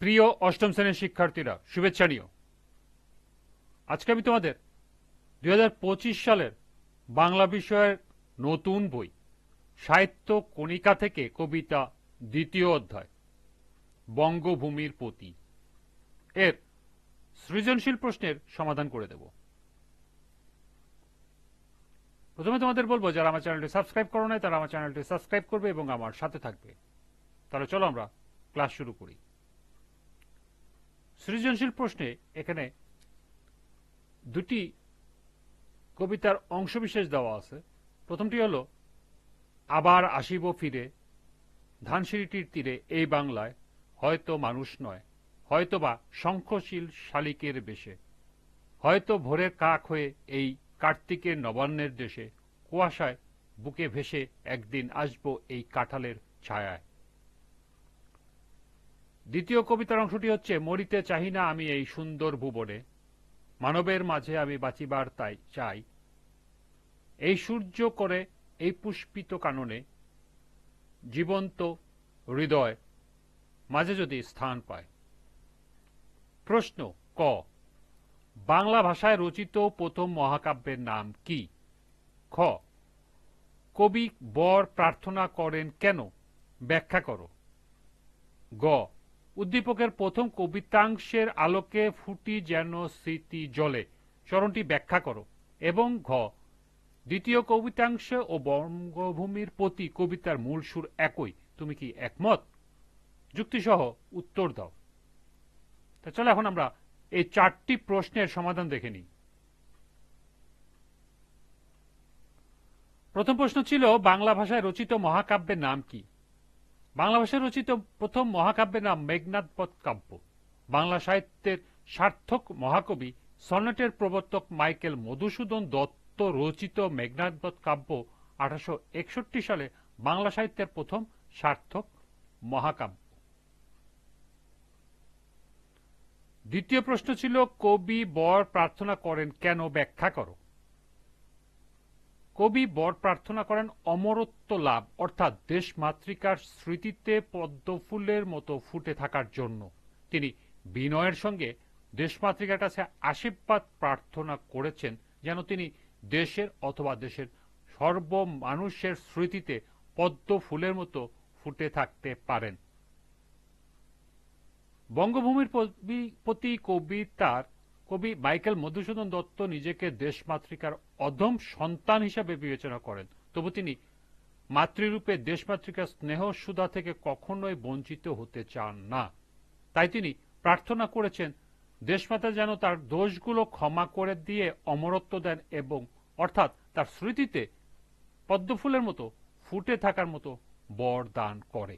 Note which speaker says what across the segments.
Speaker 1: প্রিয় অষ্টম শ্রেণির শিক্ষার্থীরা, শুভেচ্ছা নিও। আজকে আমি তোমাদের দু হাজার পঁচিশ সালের বাংলা বিষয়ের নতুন বই, সাহিত্য কণিকা থেকে কবিতা দ্বিতীয় অধ্যায়, বঙ্গভূমির প্রতি। এর সৃজনশীল প্রশ্নের সমাধান করে দেব। প্রথমে তোমাদের বলব, যারা আমার চ্যানেলটি সাবস্ক্রাইব করো নাই, তারা আমার চ্যানেলটি সাবস্ক্রাইব করবে এবং আমার সাথে থাকবে। তাহলে চলো আমরা ক্লাস শুরু করি। সৃজনশীল প্রশ্নে এখানে দুটি কবিতার অংশবিশেষ দেওয়া আছে। প্রথমটি হলো, আবার আসিব ফিরে, ধানসিঁড়িটির তীরে এই বাংলায়, হয়তো মানুষ নয় হয়তো বা শঙ্খশীল শালিকের বেশে, হয়তো ভোরের কাক হয়ে এই কার্তিকের নবান্নের দেশে, কুয়াশায় বুকে ভেসে একদিন আসব এই কাঁঠালের ছায়ায়। দ্বিতীয় কবিতার অংশটি হচ্ছে, মরিতে চাহি না আমি এই সুন্দর ভুবনে। মানবের মাঝে আমি বাঁচিবার তাই চাই। এই সূর্য করে এই পুষ্পিত কাননে, জীবন্ত হৃদয় মাঝে যদি স্থান পায়। প্রশ্ন, ক, বাংলা ভাষায় রচিত প্রথম মহাকাব্যের নাম কি? খ, কবি বর প্রার্থনা করেন কেন? ব্যাখ্যা করো। গ উদ্দীপকের প্রথম কবিতাংশের আলোকে ফুটি যেন স্মৃতি জলে। চরণটি ব্যাখ্যা করো। এবং ঘ, দ্বিতীয় কবিতাংশ ও বঙ্গভূমির প্রতি কবিতার মূল সুর একই। তুমি কি একমত? যুক্তিসহ উত্তর দাও। তা চলো এখন আমরা এই চারটি প্রশ্নের সমাধান দেখে নিই। প্রথম প্রশ্ন ছিল, বাংলা ভাষায় রচিত মহাকাব্যের নাম কি? বাংলা ভাষায় রচিত প্রথম মহাকাব্যের নাম মেঘনাথপথ কাব্য বাংলা সাহিত্যের সার্থক মহাকবি, সনেটের প্রবর্তক মাইকেল মধুসূদন দত্ত রচিত মেঘনাথপথ কাব্য আঠারোশো একষট্টি সালে বাংলা সাহিত্যের প্রথম সার্থক মহাকাব্য। দ্বিতীয় প্রশ্ন ছিল, কবি বর প্রার্থনা করেন কেন ব্যাখ্যা করো? কবি বর প্রার্থনা করেন অমরত্ব লাভ, অর্থাৎ দেশ মাতৃকার স্মৃতিতে পদ্মফুলের মতো ফুটে থাকার জন্য। তিনি বিনয়ের সঙ্গে দেশমাতৃকার কাছে আশীর্বাদ প্রার্থনা করেছেন যেন তিনি দেশের অথবা দেশের সর্ব মানুষের স্মৃতিতে পদ্ম ফুলের মতো ফুটে থাকতে পারেন। বঙ্গভূমির প্রতি কবিতার কবি মাইকেল মধুসূদন দত্ত নিজেকে দেশমাতৃকার অধম সন্তান হিসাবে বিবেচনা করেন। তবু তিনি মাতৃরূপে দেশমাতৃকার স্নেহ সুধা থেকে কখনোই বঞ্চিত হতে চান না। তাই তিনি প্রার্থনা করেছেন, দেশমাতা যেন তার দোষগুলো ক্ষমা করে দিয়ে অমরত্ব দেন এবং অর্থাৎ তার স্মৃতিতে পদ্মফুলের মতো ফুটে থাকার মতো বর দান করে।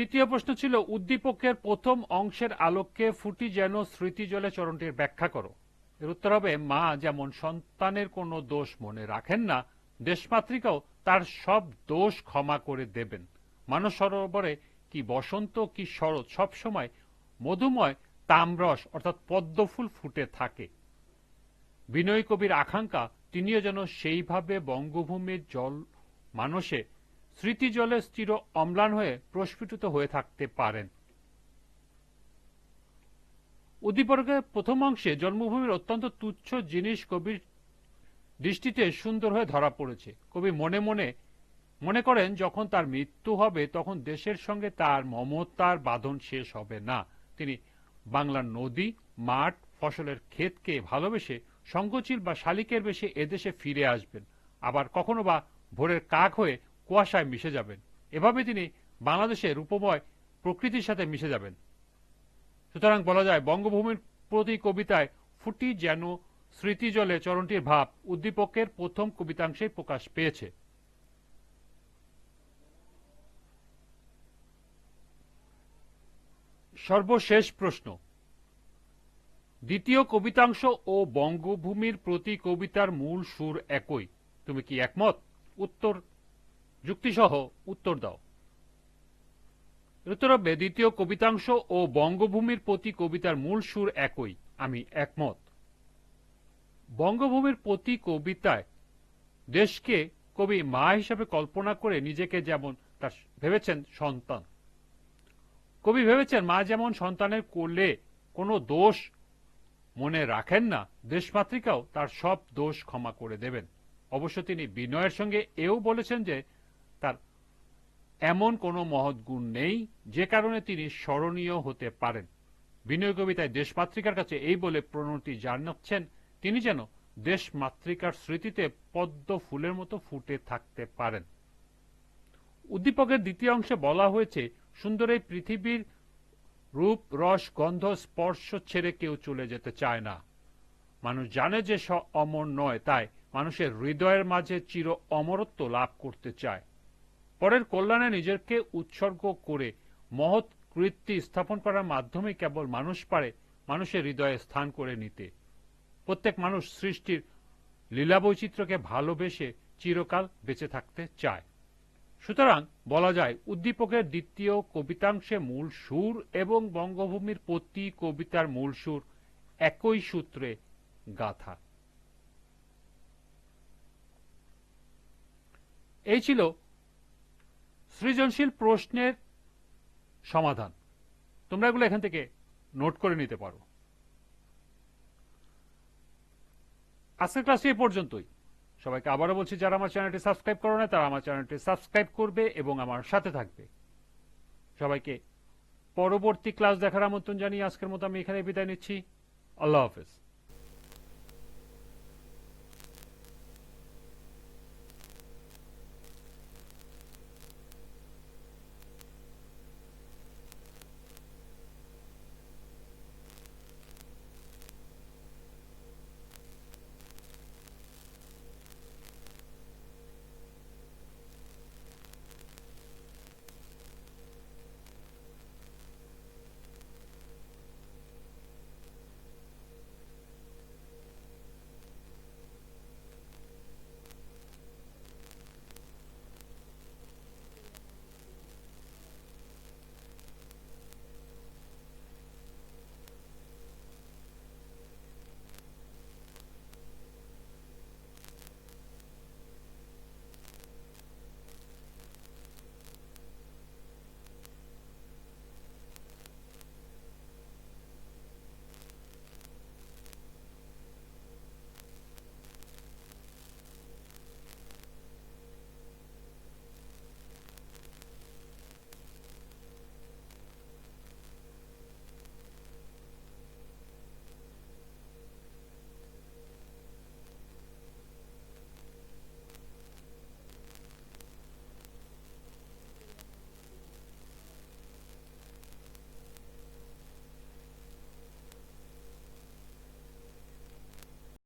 Speaker 1: তৃতীয় প্রশ্ন ছিল, উদ্দীপকের প্রথম অংশের আলোকে ফুটি যেন স্মৃতি জলে চরণটির ব্যাখ্যা করো। এর উত্তর হবে, মা যেমন সন্তানের কোনো দোষ মনে রাখেন না, দেশমাতৃকাও তার সব দোষ ক্ষমা করে দেবেন। মানস সরোবরে কি বসন্ত, কি শরৎ সবসময় মধুময় তামরস, অর্থাৎ পদ্মফুল ফুটে থাকে। বিনয় কবির আকাঙ্ক্ষা, তিনিও যেন সেইভাবে বঙ্গভূমির জল মানুষে স্মৃতি জলে স্থির অম্লান হয়ে প্রস্ফুটিত হয়ে থাকতে পারেন। উদ্দীপকের প্রথম অংশে জন্মভূমির অত্যন্ত তুচ্ছ জিনিস কবির দৃষ্টিতে সুন্দর হয়ে ধরা পড়েছে। কবি মনে মনে মনে করেন, যখন তার মৃত্যু হবে, তখন দেশের সঙ্গে তার মমতার বাঁধন শেষ হবে না। তিনি বাংলার নদী, মাঠ, ফসলের ক্ষেতকে ভালোবেসে সংকোচিল বা শালিকের বেশে এদেশে ফিরে আসবেন। আবার কখনো বা ভোরের কাক হয়ে কুয়াশায় মিশে যাবেন। এভাবে তিনি বাংলাদেশের রূপময় প্রকৃতির সাথে মিশে যাবেন। সুতরাং বলা যায়, বঙ্গভূমির প্রতি কবিতায় ফুটি যেন স্মৃতি জলে চরণটির ভাব উদ্দীপকের প্রথম কবিতাংশে প্রকাশ পেয়েছে। সর্বশেষ প্রশ্ন। দ্বিতীয় কবিতাংশ ও বঙ্গভূমির প্রতি কবিতার মূল সুর একই। তুমি কি একমত? উত্তর যুক্তিসহ উত্তর দাও। হবে দ্বিতীয় কবিতাংশ ও বঙ্গভূমির প্রতি কবিতার মূল সুর একই, আমি একমত। বঙ্গভূমির প্রতি কবিতায় দেশকে কবি মা হিসাবে কল্পনা করে নিজেকে যেমন তার ভেবেছেন সন্তান। কবি ভেবেছেন মা যেমন সন্তানের কোলে কোনো দোষ মনে রাখেন না, দেশমাতৃকাও তার সব দোষ ক্ষমা করে দেবেন। অবশ্য তিনি বিনয়ের সঙ্গে এও বলেছেন যে তার এমন কোনো মহৎ গুণ নেই যে কারণে তিনি স্মরণীয় হতে পারেন। বিনয় কবিতায় দেশমাতৃকার কাছে এই বলে প্রণতি জানাচ্ছেন, তিনি যেন দেশমাতৃকার স্মৃতিতে পদ্ম ফুলের মতো ফুটে থাকতে পারেন। উদ্দীপকের দ্বিতীয় অংশে বলা হয়েছে, সুন্দর এই পৃথিবীর রূপ, রস, গন্ধ, স্পর্শ ছেড়ে কেউ চলে যেতে চায় না। মানুষ জানে যে স অমর নয়, তাই মানুষের হৃদয়ের মাঝে চির অমরত্ব লাভ করতে চায়। পরের কল্যাণে নিজেকে উৎসর্গ করে মহৎ কৃত্তি স্থাপন করার মাধ্যমে কেবল মানুষ পারে, মানুষের হৃদয়ে স্থান করে নিতে। প্রত্যেক মানুষ সৃষ্টির লীলা বৈচিত্র্যকে ভালোবেসে চিরকাল বেঁচে থাকতে চায়। সুতরাং বলা যায়, উদ্দীপকের দ্বিতীয় কবিতাংশে মূল সুর এবং বঙ্গভূমির প্রতি কবিতার মূল সুর একই সূত্রে গাথা। এই ছিল সৃজনশীল প্রশ্নের সমাধান। তোমরা এগুলো এখান থেকে নোট করে নিতে পারো। আজকের ক্লাসটি এ পর্যন্তই। সবাইকে আবারও বলছি, যারা আমার চ্যানেলটি সাবস্ক্রাইব করো না তারা আমার চ্যানেলটি সাবস্ক্রাইব করবে এবং আমার সাথে থাকবে। সবাইকে পরবর্তী ক্লাস দেখার আমন্ত্রণ জানিয়ে আজকের মতো আমি এখানে বিদায় নিচ্ছি। আল্লাহ হাফেজ।